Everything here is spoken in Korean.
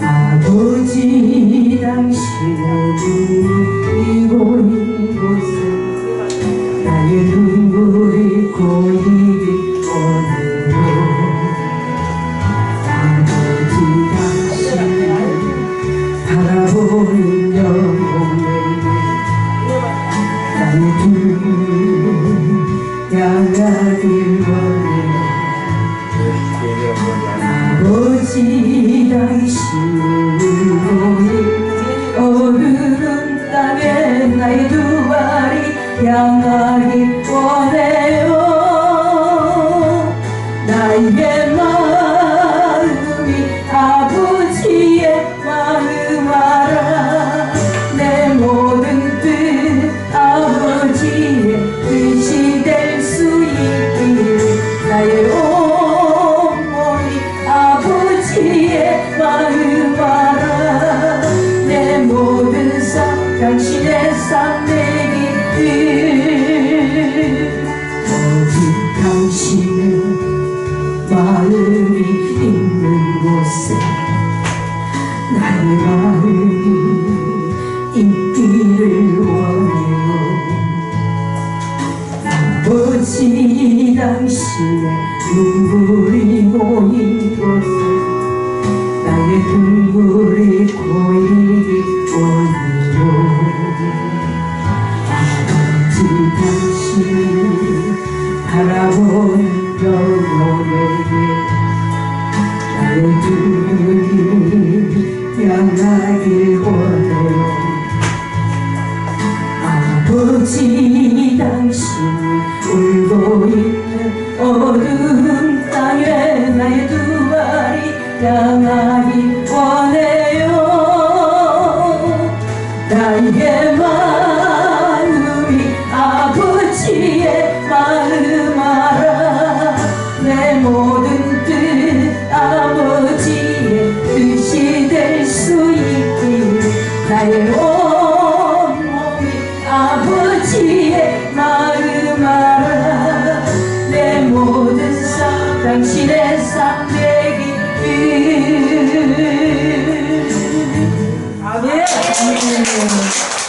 아버지 당신의 눈이고 이곳에 나의 눈 향하길 원해요 아버지 당신으로 오르는 땅에 나의 두 발이 향하길 원해요 나의 아버지의 마음 알아 내 모든 삶 당신의 삶 내기를 오직 당신의 마음이 있는 곳에 나의 마음이 있기를 원해요. 아버지 당신의 눈물이 모인 나의 눈물이 고이기 원해요 아버지 당신을 바라보는 영혼에게 나의 눈물이 향하길 원해요 아버지 당신이 울고 있는 어두운 땅에 나의 두 발이 향하 나의 마음이 아버지의 마음 알아. 내 모든 뜻 아버지의 뜻이 될 수 있기를 나의 온몸이 아버지의 마음 알아. 내 모든 삶 당신의